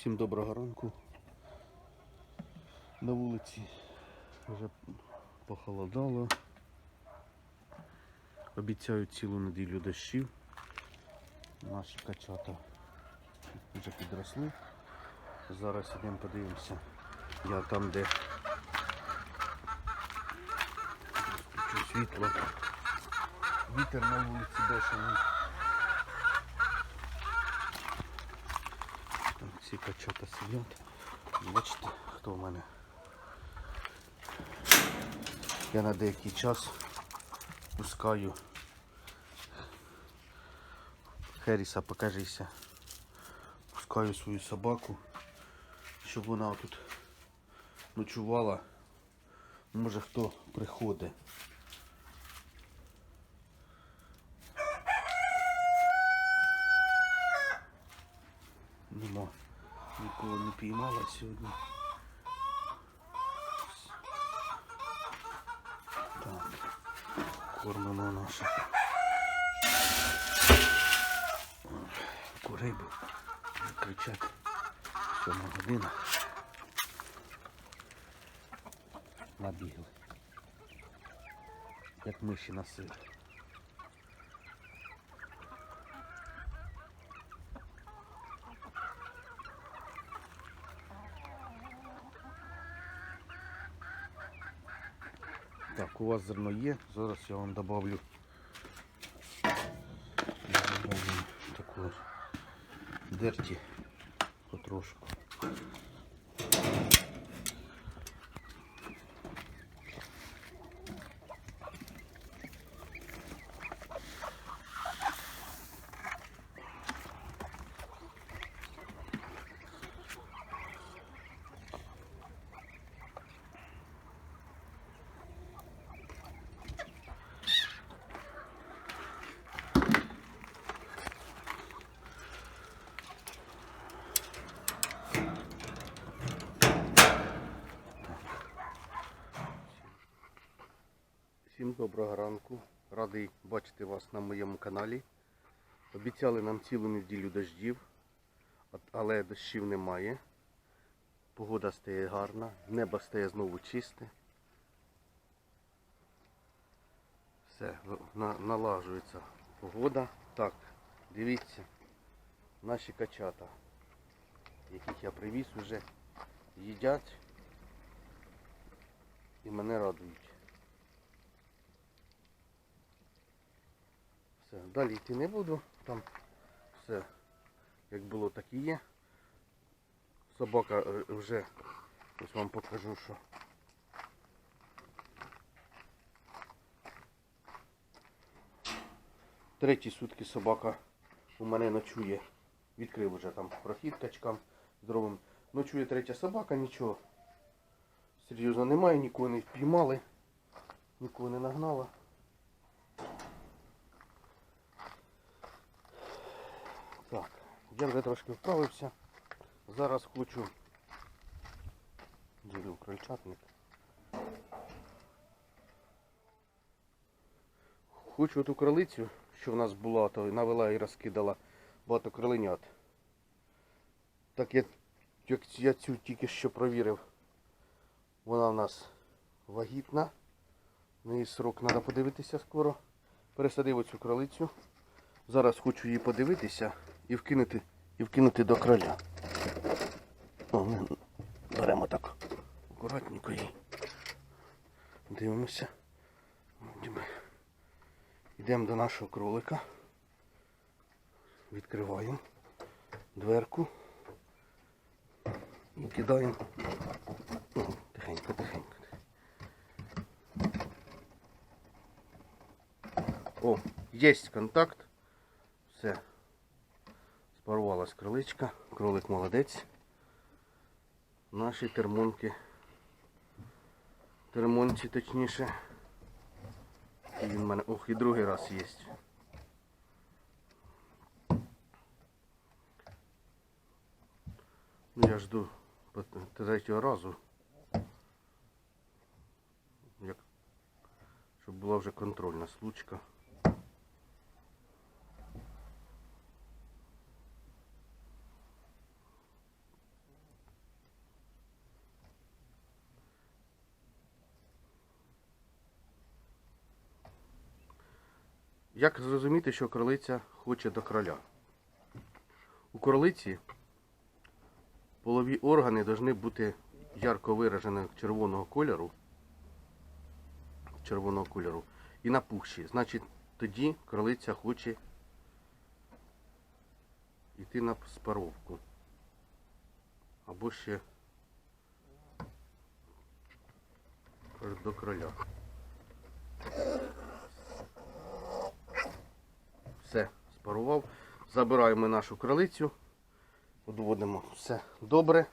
Всім доброго ранку. На вулиці вже похолодало. Обіцяють цілу неділю дощів. Наші качата вже підросли. Зараз йдемо подивимося. Я там, де світло. Вітер на вулиці бешений. Ці качата сидять. Бачите, хто в мене. Я на деякий час пускаю. Херіса, покажися. Пускаю свою собаку, щоб вона тут ночувала. Може хто приходить. Нема. Нікого не піймала сьогодні. Так. Кормимо. Курей би кричать. Сьома година. Набігли. Як миші на. Так, у вас зерно є, зараз я вам добавлю таку дерті потрошку. Всім доброго ранку. Радий бачити вас на моєму каналі. Обіцяли нам цілу неділю от- але дощів немає. Погода стає гарна, небо стає знову чисте. Все, на- налажується погода. Так, дивіться, наші качата, яких я привіз уже, їдять і мене радують. Все, далі йти не буду. Там все як було, так і є. Собака е, вже ось вам покажу, що. Треті сутки собака у мене ночує. Відкрив вже там прохід качкам здоровим. Ночує третя собака, нічого. Серйозно немає, нікого не впіймали, нікого не нагнала. Так, я вже трошки вправився. Зараз хочу ділю крольчатник. Хочу ту кролицю, що в нас була, то навела і розкидала багато кроленят. Так я, як я цю тільки що провірив, вона в нас вагітна. На її срок треба подивитися скоро. Пересадив оцю кролицю. Зараз хочу її подивитися і вкинути, і вкинути до кроля. О, ми беремо так акуратненько її. Дивимося. Йдемо. До нашого кролика. Відкриваємо дверку і кидаємо. О, Тихенько, тихенько. О, є контакт. Все. Спарувалась кроличка. Кролик молодець. Наші термонки. Термонці точніше. І він в мене. Ох, і другий раз є. Ну я жду третього разу. Як, щоб була вже контрольна случка. Як зрозуміти, що кролиця хоче до кроля? У кролиці полові органи повинні бути ярко вираженого червоного кольору. Червоного кольору. І напухші. Значить, тоді кролиця хоче йти на спаровку. Або ще до кроля. Все, спарував. Забираємо нашу кролицю. Одводимо все добре.